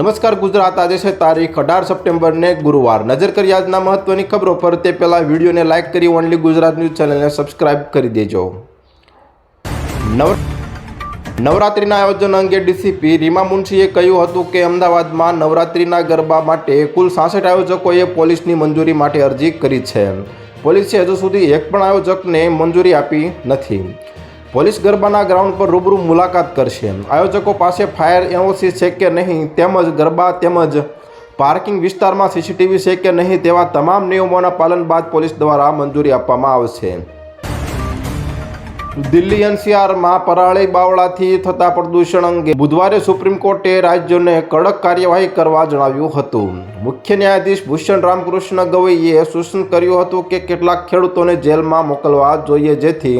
નમસ્કાર ગુજરાત, આજે છે તારીખ અઢાર સપ્ટેમ્બરને ગુરુવાર. નજર કરી આજના મહત્વની ખબરો પર, તે પહેલાં વિડીયોને લાઇક કરી ઓનલી ગુજરાત ન્યૂઝ ચેનલને સબસ્ક્રાઇબ કરી દેજો. નવ નવરાત્રિના આયોજન અંગે ડીસીપી રીમા મુનશીએ કહ્યું હતું કે, અમદાવાદમાં નવરાત્રિના ગરબા માટે કુલ સાસઠ આયોજકોએ પોલીસની મંજૂરી માટે અરજી કરી છે. પોલીસે હજુ સુધી એક પણ આયોજકને મંજૂરી આપી નથી. પોલીસ ગરબાના ગ્રાઉન્ડ પર રૂબરૂ મુલાકાત કરશે. આયોજકો પાસે ફાયર એનઓસી છે કે નહીં તેમજ ગરબા તેમજ પાર્કિંગ વિસ્તારમાં સીસીટીવી છે કે નહીં તેવા તમામ નિયમોના પાલન બાદ પોલીસ દ્વારા મંજૂરી આપવામાં આવશે. દિલ્હી એનસીઆરમાં પરાળી બાવળાથી થતા પ્રદૂષણ અંગે બુધવારે સુપ્રીમ કોર્ટે રાજ્યોને કડક કાર્યવાહી કરવા જણાવ્યું હતું. મુખ્ય ન્યાયાધીશ ભૂષણ રામકૃષ્ણ ગવઈએ સૂચન કર્યું હતું કે કેટલાક ખેડૂતોને જેલમાં મોકલવા જોઈએ જેથી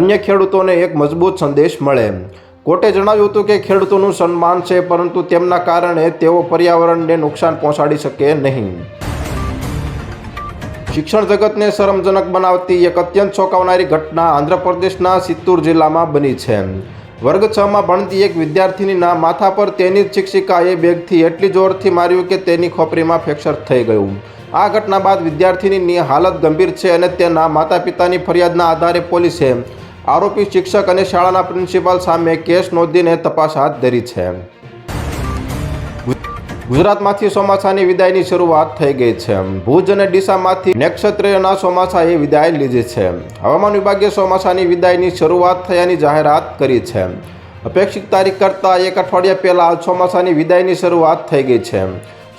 અન્ય ખેડૂતોને એક મજબૂત સંદેશ મળે. કોર્ટે જણાવ્યું હતું કે ખેડૂતોનું સન્માન છે, પરંતુ તેમના કારણે તેઓ પર્યાવરણને નુકસાન પહોંચાડી શકે નહીં. શિક્ષણ જગતને શરમજનક બનાવતી એક અત્યંત ચોંકાવનારી ઘટના આંધ્રપ્રદેશના સિત્તુર જિલ્લામાં બની છે. વર્ગ છમાં ભણતી એક વિદ્યાર્થીનીના માથા પર તેની જ શિક્ષિકાએ બેગથી એટલી જોરથી માર્યું કે તેની ખોપરીમાં ફ્રેક્ચર થઈ ગયું. આ ઘટના બાદ વિદ્યાર્થીનીની હાલત ગંભીર છે અને તેના માતા પિતાની ફરિયાદના આધારે પોલીસે આરોપી શિક્ષક અને શાળાના પ્રિન્સિપાલ સામે કેસ નોંધીને તપાસ હાથ ધરી છે. ગુજરાતમાંથી ચોમાસાની વિદાયની શરૂઆત થઈ ગઈ છે. ભુજ અને ડીસામાંથી નક્ષત્રના ચોમાસાએ વિદાય લીધી છે. હવામાન વિભાગે ચોમાસાની વિદાયની શરૂઆત થયાની જાહેરાત કરી છે. અપેક્ષિત તારીખ કરતાં એક અઠવાડિયા પહેલાં ચોમાસાની વિદાયની શરૂઆત થઈ ગઈ છે.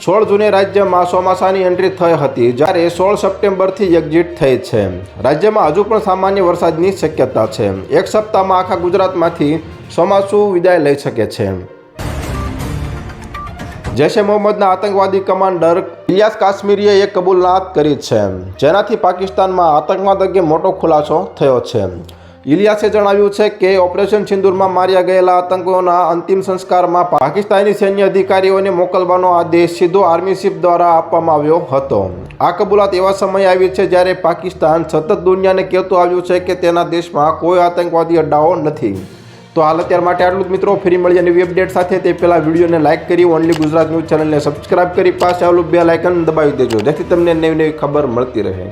સોળ જૂને રાજ્યમાં ચોમાસાની એન્ટ્રી થઈ હતી, જ્યારે સોળ સપ્ટેમ્બરથી એક્ઝિટ થઈ છે. રાજ્યમાં હજુ પણ સામાન્ય વરસાદની શક્યતા છે. એક સપ્તાહમાં આખા ગુજરાતમાંથી ચોમાસું વિદાય લઈ શકે છે. જૈશ એ મોહમ્મદના આતંકવાદી કમાન્ડર ઇલિયાસ કાશ્મીરીએ એક કબૂલાત કરી છે. જેનાથી પાકિસ્તાનમાં આતંકવાદ અંગે મોટો ખુલાસો થયો છે. ઇલિયાસે જણાવ્યું છે કે, ઓપરેશન સિંદુરમાં માર્યા ગયેલા આતંકીઓના અંતિમ સંસ્કારમાં પાકિસ્તાની સૈન્ય અધિકારીઓને મોકલવાનો આદેશ સીધો આર્મી ચીફ દ્વારા આપવામાં આવ્યો હતો. આ કબૂલાત એવા સમયે આવી છે જ્યારે પાકિસ્તાન સતત દુનિયાને કહેતું આવ્યું છે કે તેના દેશમાં કોઈ આતંકવાદી અડ્ડાઓ નથી. તો હાલ અત્યાર માટે આટલું જ મિત્રો. ફરી મળીએ નવી અપડેટ સાથે. તે પહેલાં વિડીયોને લાઇક કરી ઓનલી ગુજરાત ન્યૂઝ ચેનલને સબસ્ક્રાઇબ કરી પાસે આવેલું બે લાઇકન દબાવી દેજો. જેથી તમને નવી નવી ખબર મળતી રહે.